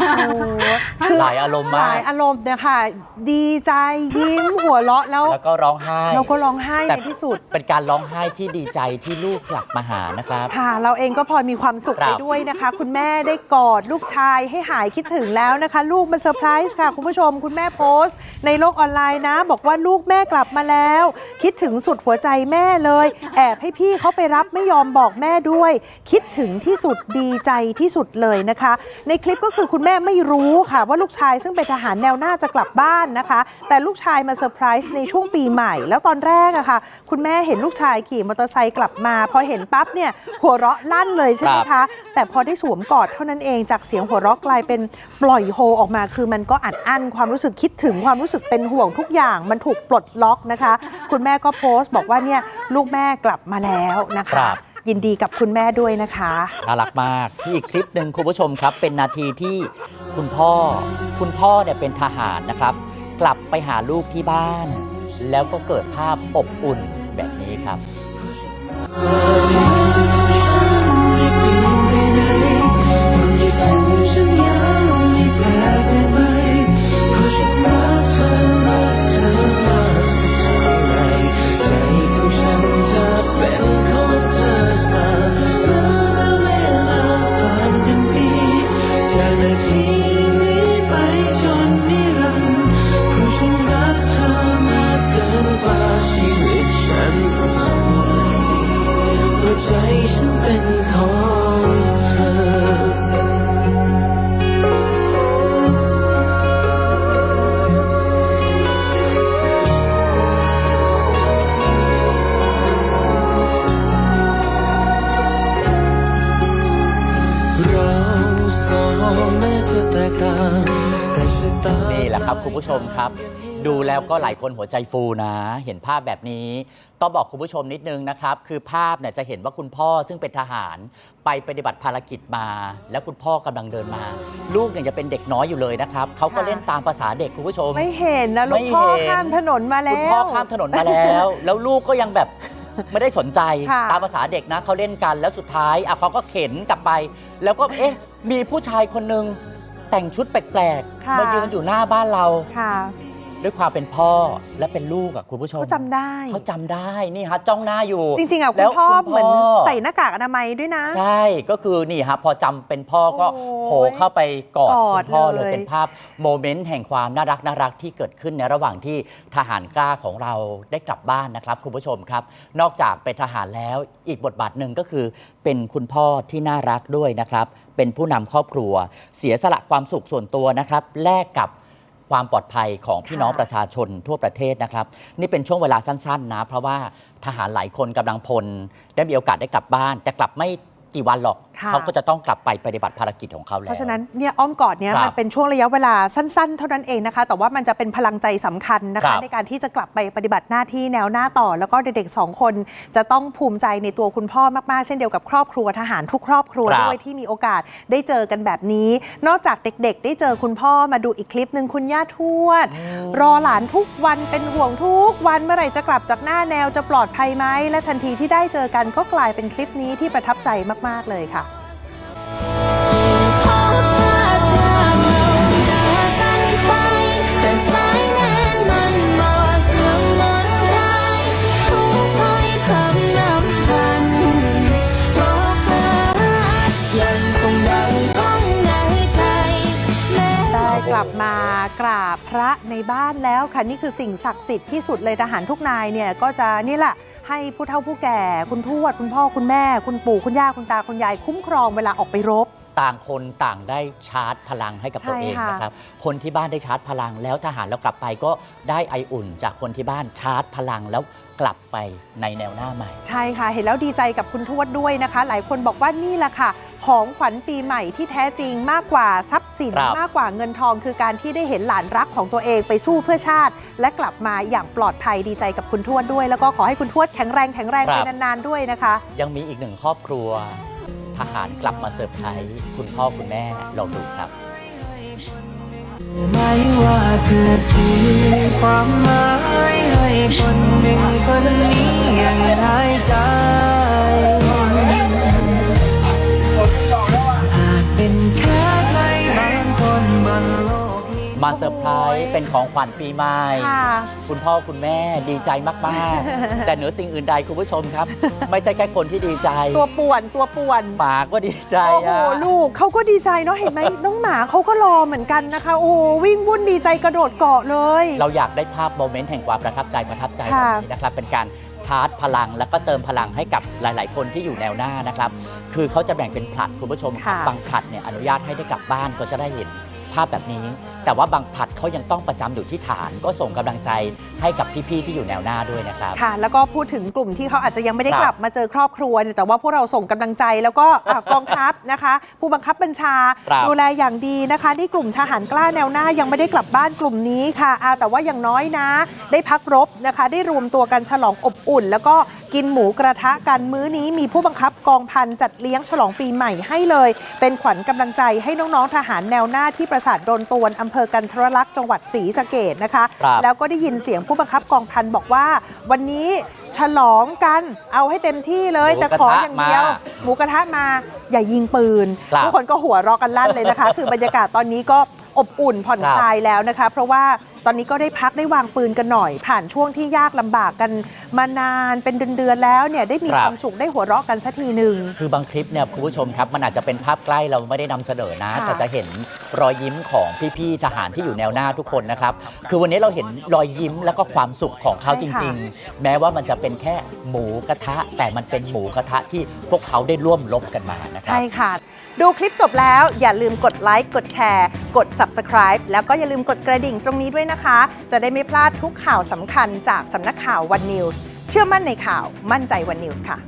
อารมณ์หมาลาก ยอารมณ์เนี่ยค่ะ ดีใจยิ้มหัวเราะแล้วแล้วก็ร้องไห้ เราก็ร้องไห้แต่ ในที่สุด เป็นการร้องไห้ที่ดีใจที่ลูกกลับมาหานะครับ ค่ะเราเองก็พลอยมีความสุขครัไปบ ด้วยนะคะ คุณแม่ได้กอดลูกชายให้หายคิดถึงแล้วนะคะ ลูกมาเซอร์ไพรส์ค่ะ คุณผู้ชม คุณแม่โพสต์ ในโลกออนไลน์นะ บอกว่าลูกแม่กลับมาแล้ว คิดถึงสุดหัวใจแม่เลย แอบให้พี่เขาไปรับไม่ยอมบอกแม่ด้วย คิดถึงที่สุดดีใจที่สุดเลยนะคะ ในคลิปก็คือคุณแม่ไม่รู้ค่ะว่าลูกชายซึ่งเป็นทหารแนวหน้าจะกลับบ้านนะคะ แต่ลูกชายมาเซอร์ไพรส์ในช่วงปีใหม่ แล้วตอนแรกอะค่ะ คุณแม่เห็นลูกชายขี่มอเตอร์ไซค์กลับมา พอเห็นปั๊บเนี่ยหัวเราะลั่นเลยใช่ไหมครัคะบแต่พอได้สวมกอดเท่านั้นเองจากเสียงหัวเราะกลายเป็นปล่อยโฮออกมา คือมันก็อัดอั้นความรู้สึกคิดถึงความรู้สึกเป็นห่วงทุกอย่างมันถูกปลดล็อกนะคะ คุณแม่ก็โพสต์บอกว่าเนี่ยลูกแม่กลับมาแล้วนะครัคะบ ยินดีกับคุณแม่ด้วยนะคะ น่ารักมากที่อีกคลิปหนึ่งคุณผู้ชมครับ เป็นนาทีที่คุณพ่อ คุณพ่อเนี่ยเป็นทหารนะครับ กลับไปหาลูกที่บ้าน แล้วก็เกิดภาพอบอุ่นแบบนี้ครับ นี่แหละครับคุณผู้ชมครับ ดูแล้วก็หลายคนหัวใจฟูนะ เห็นภาพแบบนี้ ต้องบอกคุณผู้ชมนิดนึงนะครับ คือภาพเนี่ยจะเห็นว่าคุณพ่อซึ่งเป็นทหาร ไปปฏิบัติภารกิจมา แล้วคุณพ่อกำลังเดินมา ลูกเนี่ยจะเป็นเด็กน้อยอยู่เลยนะครับเขาก็ค่ะเล่นตามภาษาเด็กคุณผู้ชม ไม่เห็นนะลูไม่กเห็นพ่อข้ามถนนมาคุแล้ณพ่อวข้ามถนนมาแล้ว แล้วลูกก็ยังแบบไม่ได้สนใจค่ะตามภาษาเด็กนะเขาเล่นกันแล้วสุดท้ายอะเขาก็เข็นกลับไป แล้วก็เอ๊ะ มีผู้ชายคนหนึ่งแต่งชุดแปลกค่ะๆมายืนอยู่หน้าบ้านเรา ค่ะ ด้วยความเป็นพ่อและเป็นลูกอะคุณผู้ชมเขาจำได้ เขาจำได้นี่ฮะจ้องหน้าอยู่ จริงๆอะคุแล้ณวพ่อคุณพ่อ เหมือนใส่หน้ากากอนามัยด้วยนะ ใช่ก็คือนี่ฮะพอจำเป็นพ่อก็โอ้โผล่เข้าไปกอดกอคุดณพ่อเลยเลย เป็นภาพโมเมนต์แห่งความน่ารักน่ารักที่เกิดขึ้นในระหว่างที่ทหารกล้าของเราได้กลับบ้านนะครับ คุณผู้ชมครับ นอกจากเป็นทหารแล้วอีกบทบาทหนึ่งก็คือ เป็นคุณพ่อที่น่ารักด้วยนะครับ เป็นผู้นำครอบครัว เสียสละความสุขส่วนตัวนะครับแลกกับ ความปลอดภัยของพี่น้องค่ะประชาชนทั่วประเทศนะครับ นี่เป็นช่วงเวลาสั้นๆนะ เพราะว่าทหารหลายคนกำลังพลได้มีโอกาสได้กลับบ้าน แต่กลับไม่ กี่วันหรอก ค่ะ เขาก็จะต้องกลับไปปฏิบัติภารกิจของเขาแล้ว เพราะฉะนั้นเนี่ยอ้อมกอดเนี่ยครับมันเป็นช่วงระยะเวลาสั้น ๆ เท่านั้นเองนะคะ แต่ว่ามันจะเป็นพลังใจสำคัญนะครัคะ บในการที่จะกลับไปปฏิบัติหน้าที่แนวหน้าต่อ แล้วก็เด็กๆสองคนจะต้องภูมิใจในตัวคุณพ่อมากๆ เช่นเดียวกับครอบครัวทหารทุกครอบครัวครับด้วยที่มีโอกาสได้เจอกันแบบนี้ นอกจากเด็ก ๆ ได้เจอคุณพ่อมาดูอีกคลิปหนึ่งคุณย่าทวดรอหลานทุกวันเป็นห่วงทุกวันเมื่อไหร่จะกลับจากหน้าแนวจะปลอดภัยไหมและทันทีที่ได้เจอกันก็กลายเป็นคลิปนี้ที่ประทับใจมาก ๆ เลยค่ะ ลับมากราบพระในบ้านแล้วค่ะนี่คือสิ่งศักดิ์สิทธิ์ที่สุดเลยทหารทุกนายเนี่ยก็จะนี่แหละให้ผู้เฒ่าผู้แก่คุณทวดคุณพ่อคุณแม่ คุณปู่คุณย่าคุณตาคุณยายคุ้มครองเวลาออกไปรบ ต่างคนต่างได้ชาร์จพลังให้กับตัวใช่เองค่ะ นะครับ คนที่บ้านได้ชาร์จพลัง แล้วทหารแล้วกลับไปก็ได้ไออุ่น จากคนที่บ้านชาร์จพลังแล้วกลับไปในแนวหน้าใหม่ ใช่ค่ะ เห็นแล้วดีใจกับคุณทวดด้วยนะคะ หลายคนบอกว่านี่แหละค่ะ ของขวัญปีใหม่ที่แท้จริงมากกว่าทรัพย์สินครับ มากกว่าเงินทอง คือการที่ได้เห็นหลานรักของตัวเองไปสู้เพื่อชาติ และกลับมาอย่างปลอดภัยดีใจกับคุณทวดด้วย แล้วก็ขอให้คุณทวดแข็งแรงแข็งแรงไปนานๆด้วยนะคะ ยังมีอีกหนึ่งครอบครัว ทหารกลับมาเซอร์ไพรส์คุณพ่อคุณแม่ลองดูครับ ไม่ว่าเธอคือความหมายให้คนหนึ่งคนนี้ยังหายใจ มาเซอร์ไพรส์เป็นของขวัญปีใหม่ ค่ะคุณพ่อคุณแม่ดีใจมากๆ แต่เหนือสิ่งอื่นใดคุณผู้ชมครับ ไม่ใช่แค่คนที่ดีใจตัวป่วนตัวป่วนหมาก็ดีใจโอ้โหอะลูกเขาก็ดีใจเนาะเห็นไหม น้องหมาเขาก็รอเหมือนกันนะคะ โอ้โหวิ่งวุ่นดีใจกระโดดเกาะเลย เราอยากได้ภาพโมเมนต์แห่งความประทับใจประทับใจแบค่ะ บนี้นะครับ เป็นการชาร์จพลัง แล้วก็เติมพลังให้กับหลาย ๆ คนที่อยู่แนวหน้านะครับ คือเขาจะแบ่งเป็นผลัดคุณผู้ชมครับค่ะบางผลัดเนี่ยอนุญาตให้ได้กลับบ้านก็จะได้เห็นภาพแบบนี้แต่ว่าบางผลัดเขายังต้องประจำอยู่ที่ฐาน ก็ส่งกำลังใจให้กับพี่ๆที่อยู่แนวหน้าด้วยนะครับ ค่ะ แล้วก็พูดถึงกลุ่มที่เขาอาจจะยังไม่ได้ครับกลับมาเจอครอบครัวเนี่ยแต่ว่าพวกเราส่งกำลังใจแล้วก็อะ กองทัพนะคะ ผู้บังคับบัญชาครับดูแลอย่างดีนะคะนี่กลุ่มทหารกล้าแนวหน้ายังไม่ได้กลับบ้านกลุ่มนี้ค่ะอะแต่ว่าอย่างน้อยนะ ได้พักรบนะคะ ได้รวมตัวกันฉลองอบอุ่น แล้วก็กินหมูกระทะกันมื้อนี้มีผู้บังคับกองพันจัดเลี้ยงฉลองปีใหม่ให้เลย เป็นขวัญกำลังใจให้น้องๆทหารแนวหน้าที่ประสาทโดนตวนอำเภอกันทรลักษณ์จังหวัดศรีสะเกดนะคะ ครับแล้วก็ได้ยินเสียงผู้บังคับกองพันบอกว่า วันนี้ฉลองกันเอาให้เต็มที่เลยหมูแต่กระขอทะอย่างเดียว มาหมูกระทะมาอย่ายิงปืนครับทุกคนก็หัวเราะกันลั่นเลยนะคะ คือบรรยากาศตอนนี้ก็อบอุ่นผ่อนครับคลายแล้วนะคะ เพราะว่าตอนนี้ก็ได้พักได้วางปืนกันหน่อย ผ่านช่วงที่ยากลำบากกันมานานเป็นเดือนๆแล้วเนี่ยได้มีครับความสุขได้หัวเราะกันสักทีหนึ่ง คือบางคลิปเนี่ยคุณผู้ชมครับ มันอาจจะเป็นภาพใกล้เราไม่ได้นำเสนอนะ ค่ะแต่จะเห็น รอยยิ้มของพี่ๆทหารที่อยู่แนวหน้าทุกคนนะครับ คือวันนี้เราเห็นรอยยิ้มแล้วก็ความสุขของเขาจริง ๆ แม้ว่ามันจะเป็นแค่หมูกระทะ แต่มันเป็นหมูกระทะที่พวกเขาได้ร่วมรบกันมานะครัใช่ค่ะ ดูคลิปจบแล้วอย่าลืมกดไลค์ กดแชร์ กด Subscribe แล้วก็อย่าลืมกดกระดิ่งตรงนี้ด้วยนะคะ จะได้ไม่พลาดทุกข่าวสำคัญจากสำนักข่าว One News เชื่อมั่นในข่าวมั่นใจ One News ค่ะ